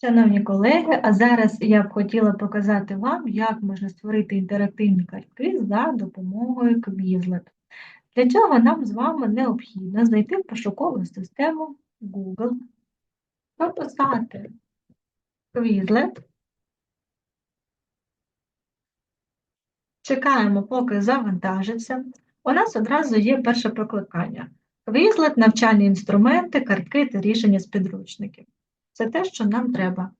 Шановні колеги, а зараз я б хотіла показати вам, як можна створити інтерактивні картки за допомогою Quizlet. Для цього нам з вами необхідно зайти в пошукову систему Google, прописати Quizlet. Чекаємо, поки завантажиться. У нас одразу є перше прокликання. Quizlet – навчальні інструменти, картки та рішення з підручників. Це те, що нам треба.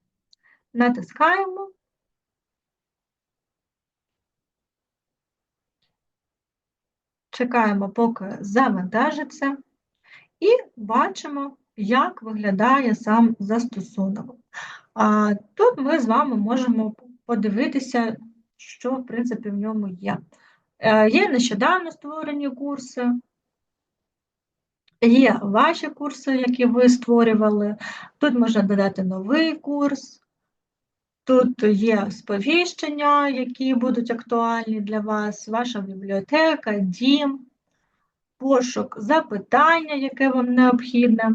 Натискаємо. Чекаємо, поки завантажиться, і бачимо, як виглядає сам застосунок. А Тут ми з вами можемо подивитися, що, в принципі, в ньому є. Е, є нещодавно створені курси, Є ваші курси, які ви створювали. Тут можна додати новий курс, тут є сповіщення, які будуть актуальні для вас, ваша бібліотека, дім, пошук запитання, яке вам необхідне.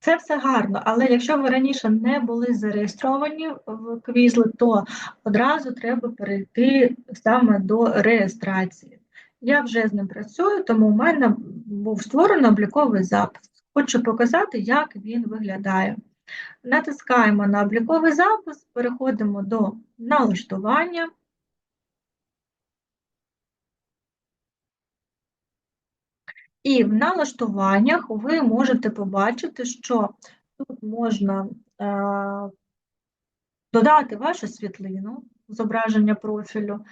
Це все гарно, але якщо ви раніше не були зареєстровані в квізли, то одразу треба перейти саме до реєстрації. Я вже з ним працюю, тому у мене був створений обліковий запис. Хочу показати, як він виглядає. Натискаємо на обліковий запис, переходимо до налаштування. І в налаштуваннях ви можете побачити, що тут можна е, додати вашу світлину, зображення профілю.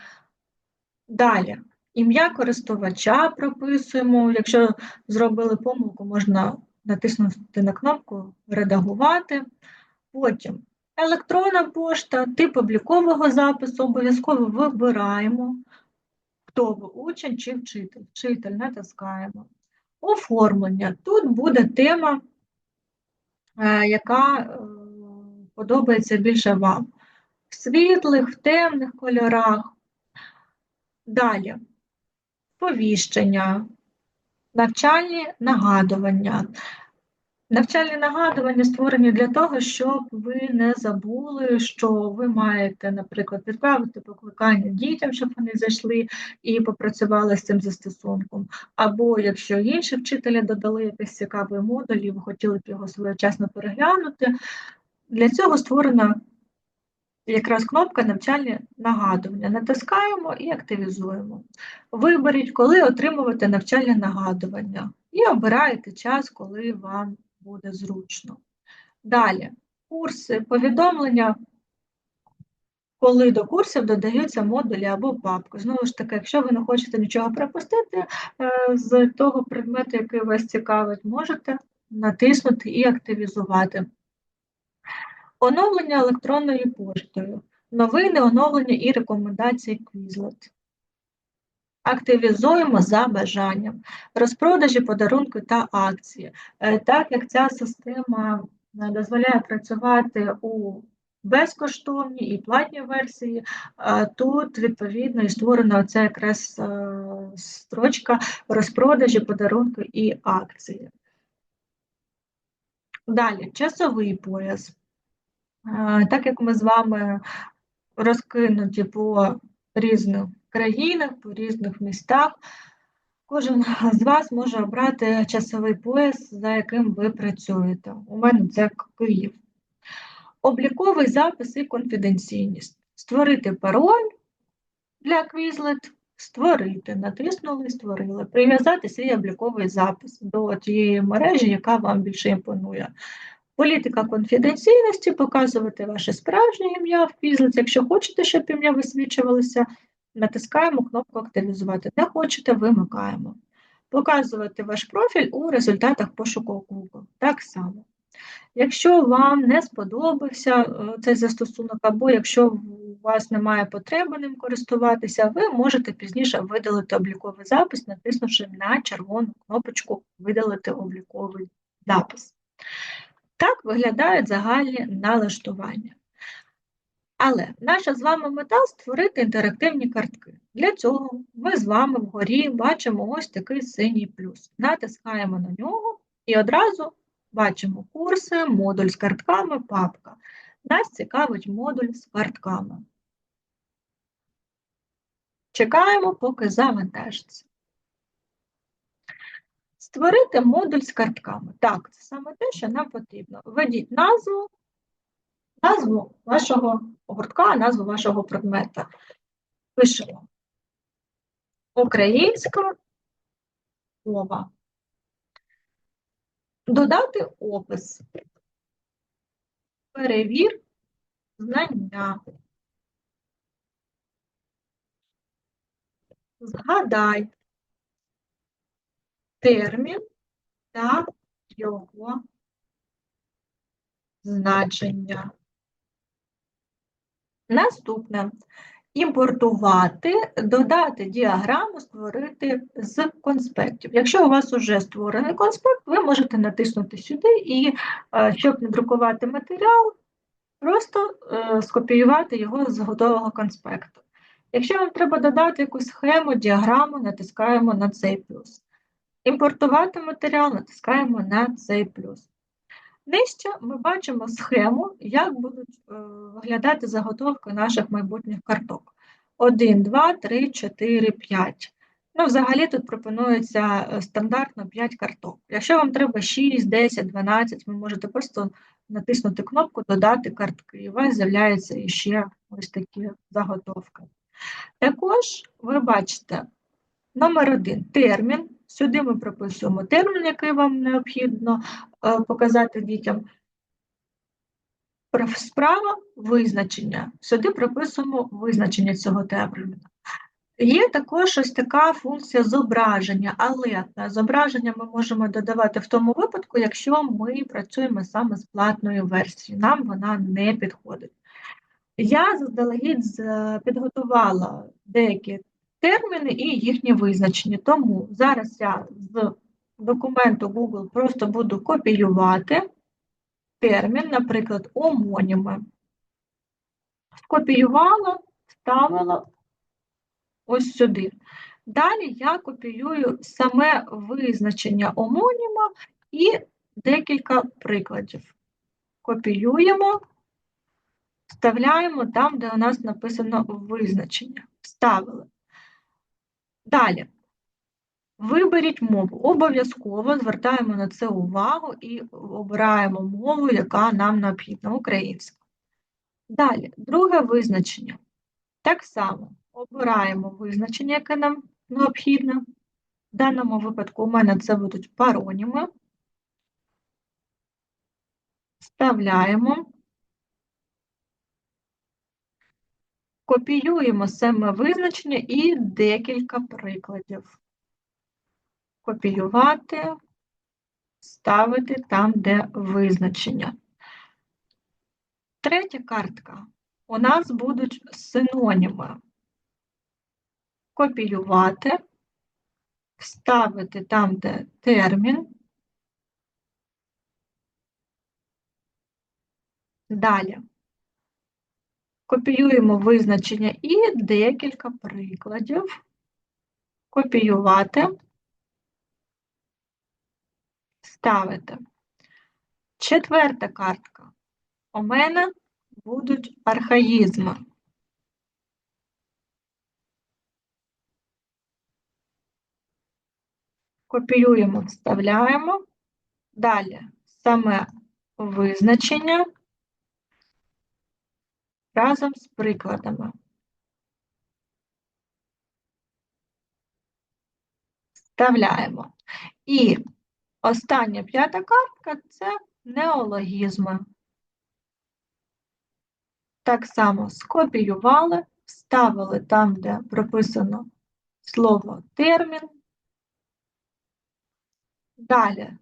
Далі Ім'я користувача прописуємо. Якщо зробили помилку, можна натиснути на кнопку Редагувати. Потім електронна пошта, тип облікового запису, обов'язково вибираємо, хто ви учень чи вчитель. Вчитель натискаємо. Оформлення. Тут буде тема, е, яка е, подобається більше вам. В світлих, в темних кольорах. Далі Повіщення, навчальні нагадування. Навчальні нагадування створені для того, щоб ви не забули, що ви маєте, наприклад, відправити покликання дітям, щоб вони зайшли і попрацювали з цим застосунком. Або якщо інші вчителі додали якийсь цікавий модуль, і ви хотіли б його своєчасно переглянути, для цього створена якраз кнопка навчальні нагадування. Натискаємо і активізуємо. Виберіть, коли отримувати навчальне нагадування, і обираєте час, коли вам буде зручно. Далі, курси, повідомлення, коли до курсів додаються модулі або папки. Знову ж таки, якщо ви не хочете нічого пропустити е, з того предмету, який вас цікавить, можете натиснути і активізувати. Оновлення електронною поштою, новини, оновлення і рекомендації Quizlet. Активізуємо за бажанням, розпродажі, подарунки та акції. Е, так як ця система е, дозволяє працювати у безкоштовній і платній версії, е, тут, відповідно, і створена оця якраз строчка розпродажі, подарунки і акції. Далі, часовий пояс. Так як ми з вами розкинуті по різних країнах, по різних містах, кожен з вас може обрати часовий пояс, за яким ви працюєте. У мене це Київ. Обліковий запис і конфіденційність. Створити пароль для Quizlet, створити, натиснули, створили, прив'язати свій обліковий запис до тієї мережі, яка вам більше імпонує. Політика конфіденційності, показувати ваше справжнє ім'я в Quizlet. Якщо хочете, щоб ім'я висвічувалося, натискаємо кнопку Активізувати. Не хочете, вимикаємо. Показувати ваш профіль у результатах пошуку Google. Так само. Якщо вам не сподобався е, цей застосунок, або якщо у вас немає потреби ним користуватися, ви можете пізніше видалити обліковий запис, натиснувши на червону кнопочку Видалити обліковий запис. Так виглядають загальні налаштування. Але наша з вами мета створити інтерактивні картки. Для цього ми з вами вгорі бачимо ось такий синій плюс. Натискаємо на нього і одразу Бачимо курси, модуль з картками, папка. Нас цікавить модуль з картками. Чекаємо, поки завантажиться. Створити модуль з картками. Так, це саме те, що нам потрібно. Введіть назву, назву вашого гуртка, назву вашого предмета. Пишемо українська мова. Додати опис. Перевір знання. Згадай термін та його значення. Наступне. Імпортувати, додати діаграму, створити з конспектів. Якщо у вас вже створений конспект, ви можете натиснути сюди і, е, щоб не друкувати матеріал, просто е, скопіювати його з готового конспекту. Якщо вам треба додати якусь схему, діаграму, натискаємо на цей плюс. Імпортувати матеріал, натискаємо на цей плюс. Нижче ми бачимо схему, як будуть е, виглядати заготовки наших майбутніх карток. 1, 2, 3, 4, 5. Ну, взагалі тут пропонується е, стандартно 5 карток. Якщо вам треба 6, 10, 12, ви можете просто натиснути кнопку Додати картки, і у вас з'являються ще ось такі заготовки. Також ви бачите номер один термін. Сюди ми прописуємо термін, який вам необхідно е, показати дітям. Справа визначення. Сюди прописуємо визначення цього терміну. Є також ось така функція зображення, але зображення ми можемо додавати в тому випадку, якщо ми працюємо саме з платною версією, нам вона не підходить. Я заздалегідь підготувала деякі терміни і їхні визначення. Тому зараз я з документу Google просто буду копіювати термін, наприклад, омоніми. Скопіювала, вставила ось сюди. Далі я копіюю саме визначення омоніма і декілька прикладів. Копіюємо, вставляємо там, де у нас написано визначення. Вставили. Далі. Виберіть мову. Обов'язково звертаємо на це увагу і обираємо мову, яка нам необхідна, українська. Далі, друге визначення. Так само обираємо визначення, яке нам необхідне. В даному випадку у мене це будуть пароніми. Вставляємо. Копіюємо саме визначення і декілька прикладів. Копіювати, ставити там, де визначення. Третя картка. У нас будуть синоніми. Копіювати, вставити там, де термін. Далі. Копіюємо визначення і декілька прикладів. Копіювати, ставити. Четверта картка. У мене будуть архаїзми. Копіюємо, вставляємо. Далі саме визначення разом з прикладами. Вставляємо. І остання п'ята картка це неологізми. Так само скопіювали, вставили там, де прописано слово термін. Далі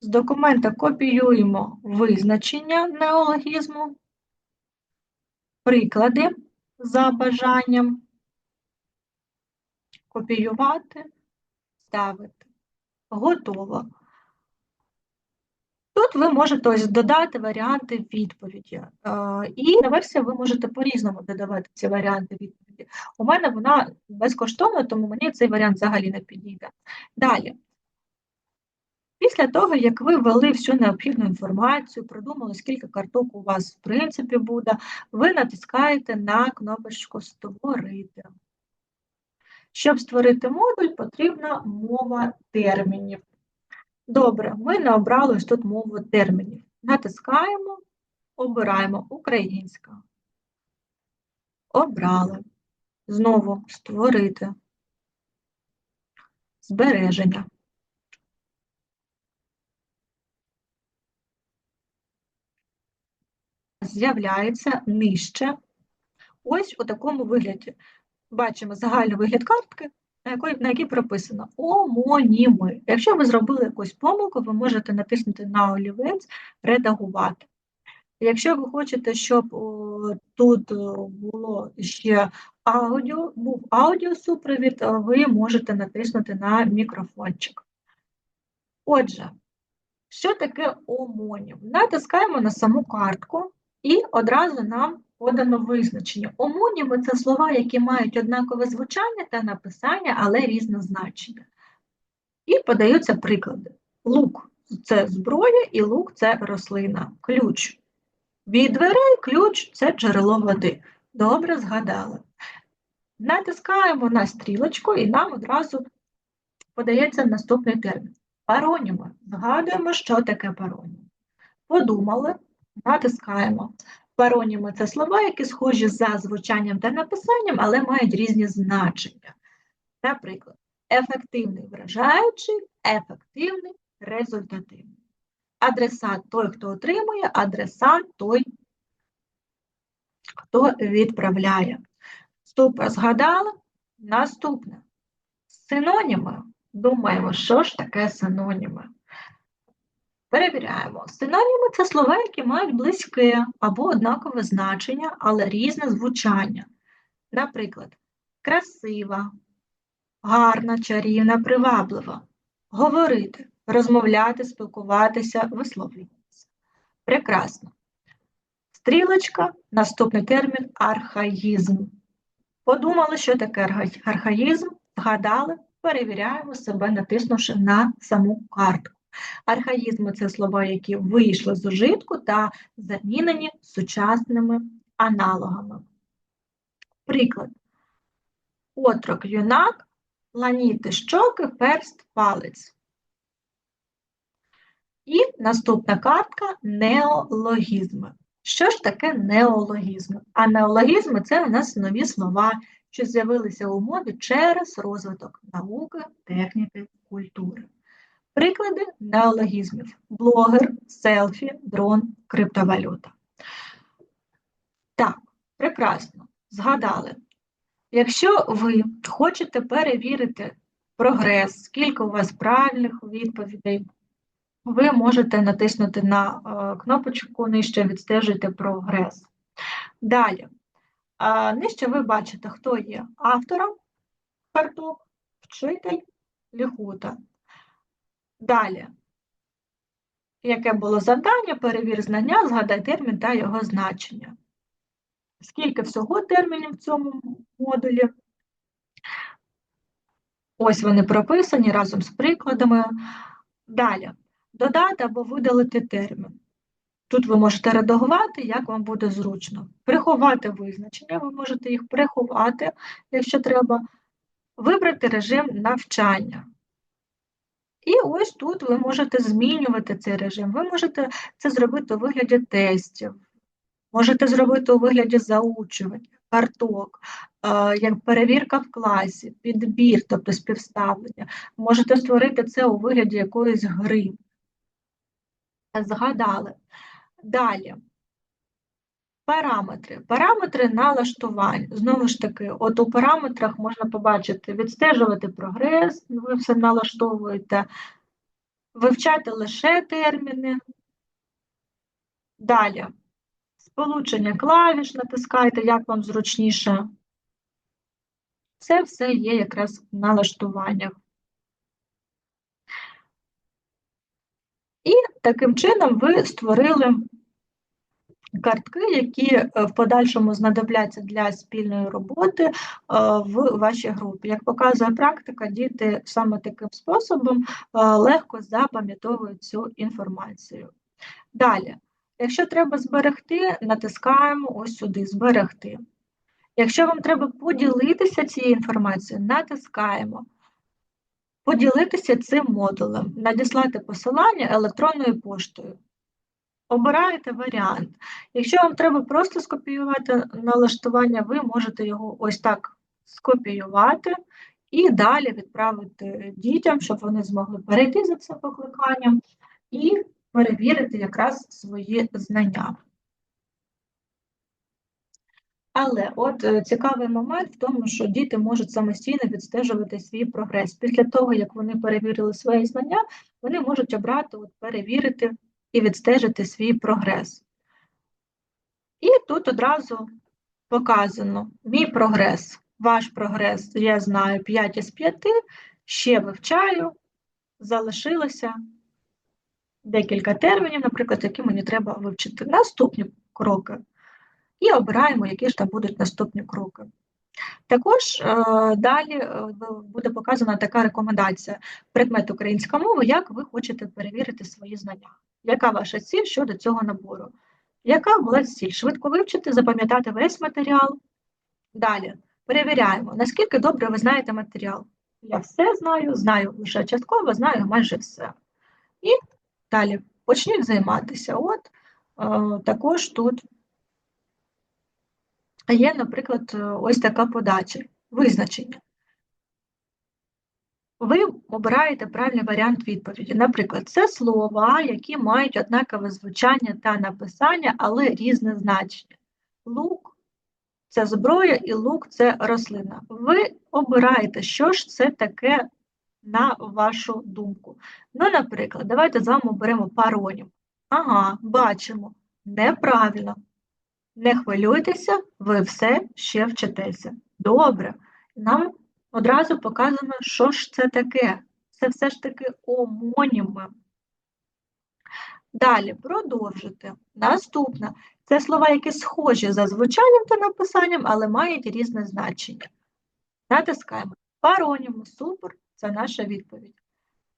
з документа копіюємо визначення неологізму приклади за бажанням, копіювати, ставити. Готово. Тут ви можете ось додати варіанти відповіді. Е, і на версії ви можете по-різному додавати ці варіанти відповіді. У мене вона безкоштовна, тому мені цей варіант взагалі не підійде. Далі. Після того, як ви ввели всю необхідну інформацію, продумали, скільки карток у вас в принципі буде, ви натискаєте на кнопочку Створити. Щоб створити модуль, потрібна мова термінів. Добре, ми не обрали ось тут мову термінів. Натискаємо, обираємо українська. Обрали. Знову створити. Збереження. З'являється нижче. Ось у такому вигляді. Бачимо загальний вигляд картки, на якій, прописано омоніми. Якщо ви зробили якусь помилку, ви можете натиснути на олівець Редагувати. Якщо ви хочете, щоб о, тут було ще аудіо, був аудіосупровід, ви можете натиснути на мікрофончик. Отже, що таке омонім? Натискаємо на саму картку і одразу нам подано визначення. Омоніми це слова, які мають однакове звучання та написання, але різне значення. І подаються приклади. Лук це зброя, і лук це рослина. Ключ. Від дверей ключ це джерело води. Добре згадали. Натискаємо на стрілочку, і нам одразу подається наступний термін. Пароніми. Згадуємо, що таке пароніми. Подумали, натискаємо. Пароніми це слова, які схожі за звучанням та написанням, але мають різні значення. Наприклад, ефективний вражаючий, ефективний, результативний. Адресат той, хто отримує, адресат той, хто відправляє. Супер, згадали? Наступне. Синоніми. Думаємо, що ж таке синоніми? Перевіряємо. Синоніми це слова, які мають близьке або однакове значення, але різне звучання. Наприклад, красива, гарна, чарівна, приваблива. Говорити, розмовляти, спілкуватися, висловлюватися. Прекрасно. Стрілочка, наступний термін архаїзм. Подумали, що таке архаїзм, згадали, перевіряємо себе, натиснувши на саму картку. Архаїзми це слова, які вийшли з ужитку та замінені сучасними аналогами. Приклад. Отрок юнак, ланіти щоки, перст, палець. І наступна картка неологізми. Що ж таке неологізми? А неологізми це у нас нові слова, що з'явилися у мові через розвиток науки, техніки, культури. Приклади неологізмів: блогер, селфі, дрон, криптовалюта. Так, прекрасно. Згадали. Якщо ви хочете перевірити прогрес, скільки у вас правильних відповідей, ви можете натиснути на е, кнопочку нижче відстежуйте прогрес. Далі. Нижче ви бачите, хто є автором карток, вчитель, ліхута. Далі, яке було завдання, перевір знання, згадай термін та його значення. Скільки всього термінів в цьому модулі? Ось вони прописані разом з прикладами. Далі, додати або видалити термін. Тут ви можете редагувати, як вам буде зручно. Приховати визначення, ви можете їх приховати, якщо треба, вибрати режим навчання. І ось тут ви можете змінювати цей режим. Ви можете це зробити у вигляді тестів, можете зробити у вигляді заучування, карток, як перевірка в класі, підбір, тобто співставлення. Можете створити це у вигляді якоїсь гри. Згадали. Далі. Параметри. Параметри налаштувань. Знову ж таки, от у параметрах можна побачити, відстежувати прогрес, ви все налаштовуєте, вивчати лише терміни. Далі. Сполучення клавіш натискайте, як вам зручніше. Це все є якраз в налаштуваннях. І таким чином ви створили картки, які е, в подальшому знадобляться для спільної роботи е, в вашій групі. Як показує практика, діти саме таким способом е, легко запам'ятовують цю інформацію. Далі, якщо треба зберегти, натискаємо ось сюди Зберегти. Якщо вам треба поділитися цією інформацією, натискаємо. Поділитися цим модулем, надіслати посилання електронною поштою. Обираєте варіант. Якщо вам треба просто скопіювати налаштування, ви можете його ось так скопіювати і далі відправити дітям, щоб вони змогли перейти за цим покликанням і перевірити якраз свої знання. Але от е, цікавий момент в тому, що діти можуть самостійно відстежувати свій прогрес. Після того, як вони перевірили свої знання, вони можуть обрати от, перевірити і відстежити свій прогрес. І тут одразу показано мій прогрес, ваш прогрес, я знаю 5 із 5, ще вивчаю, залишилося декілька термінів, наприклад, які мені треба вивчити. Наступні кроки. І обираємо, які ж там будуть наступні кроки. Також е, далі е, буде показана така рекомендація предмет українська мова, як ви хочете перевірити свої знання. Яка ваша ціль щодо цього набору? Яка була ціль? Швидко вивчити, запам'ятати весь матеріал. Далі перевіряємо, наскільки добре ви знаєте матеріал. Я все знаю, знаю лише частково, знаю майже все. І далі почніть займатися. От е, також тут є, наприклад, ось така подача, визначення. Ви обираєте правильний варіант відповіді. Наприклад, це слова, які мають однакове звучання та написання, але різне значення. Лук це зброя і лук це рослина. Ви обираєте, що ж це таке на вашу думку. Ну, наприклад, давайте з вами оберемо паронім. Ага, бачимо. Неправильно. Не хвилюйтеся, ви все ще вчитеся. Добре. Нам одразу показано, що ж це таке. Це все ж таки омоніми. Далі продовжити. Наступне це слова, які схожі за звучанням та написанням, але мають різне значення. Натискаємо пароніми, супер це наша відповідь.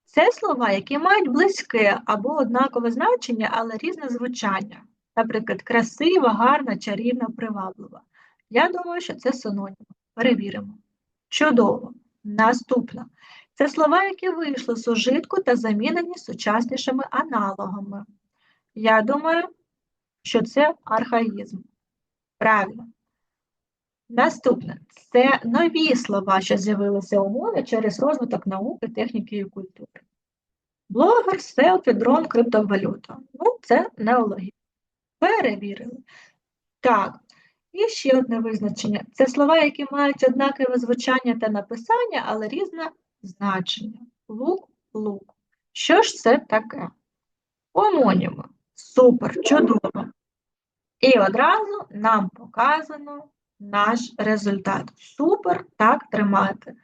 Це слова, які мають близьке або однакове значення, але різне звучання. Наприклад, красива, гарна, чарівна, приваблива. Я думаю, що це синонім. Перевіримо. Чудово! Наступне. Це слова, які вийшли з ужитку та замінені сучаснішими аналогами. Я думаю, що це архаїзм. Правильно. Наступне це нові слова, що з'явилися у мові через розвиток науки, техніки і культури. Блогер, селфі, дрон, криптовалюта. Ну, це неологізм. Перевірили. Так, і ще одне визначення. Це слова, які мають однакове звучання та написання, але різне значення. Лук, лук. Що ж це таке? Омоніми. Супер, чудово. І одразу нам показано наш результат. Супер, так тримати.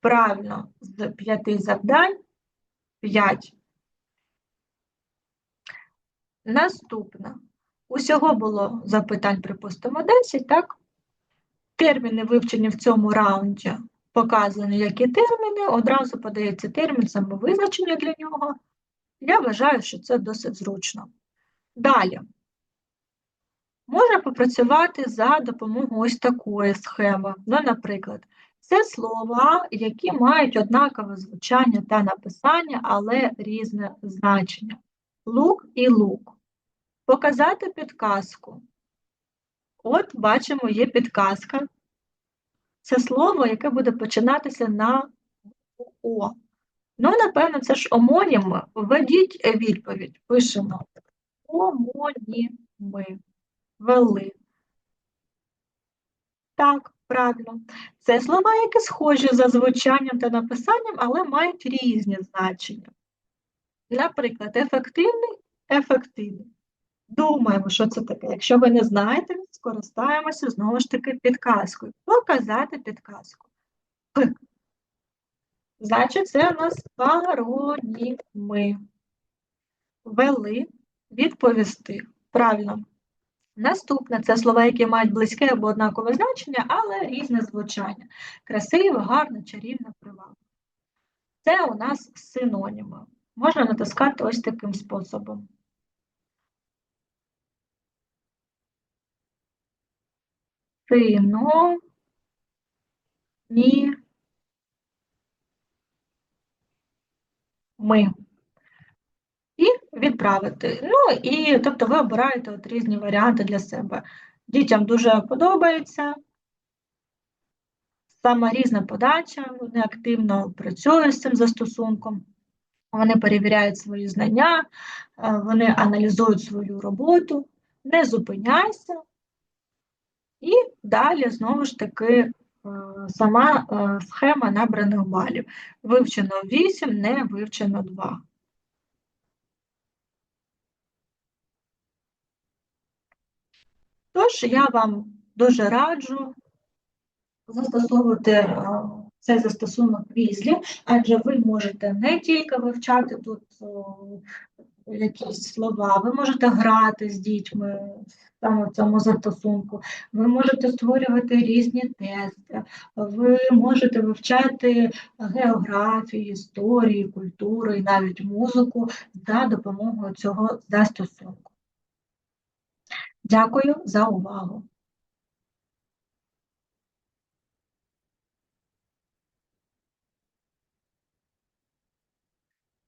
Правильно, з п'яти завдань 5. Наступне. Усього було запитань, припустимо, 10, так? Терміни вивчені в цьому раунді показані, які терміни, одразу подається термін самовизначення для нього. Я вважаю, що це досить зручно. Далі. Можна попрацювати за допомогою ось такої схеми. Ну, наприклад, це слова, які мають однакове звучання та написання, але різне значення. Лук і лук. Показати підказку. От бачимо, є підказка. Це слово, яке буде починатися на О. Ну, напевно, це ж омоніми. Введіть відповідь. Пишемо омоніми. Вели. Так, правильно. Це слова, які схожі за звучанням та написанням, але мають різні значення. Наприклад, ефективний ефективний. Думаємо, що це таке. Якщо ви не знаєте, скористаємося знову ж таки підказкою. Показати підказку. Значить, це у нас пароніми. Вели відповісти. Правильно. Наступне це слова, які мають близьке або однакове значення, але різне звучання. Красиве, гарне, чарівне, привабливе. Це у нас синоніми. Можна натискати ось таким способом. Сино, ні, ми. І відправити. Ну і тобто ви обираєте от різні варіанти для себе. Дітям дуже подобається. Саме різна подача, вони активно працюють з цим застосунком, вони перевіряють свої знання, е, вони аналізують свою роботу, не зупиняйся. І далі, знову ж таки, е, сама е, схема набраних балів. Вивчено 8, не вивчено 2. Тож я вам дуже раджу застосовувати е, цей застосунок Візлі, адже ви можете не тільки вивчати тут якісь слова, ви можете грати з дітьми саме в цьому застосунку, ви можете створювати різні тести, ви можете вивчати географію, історію, культуру і навіть музику за допомогою цього застосунку. Дякую за увагу!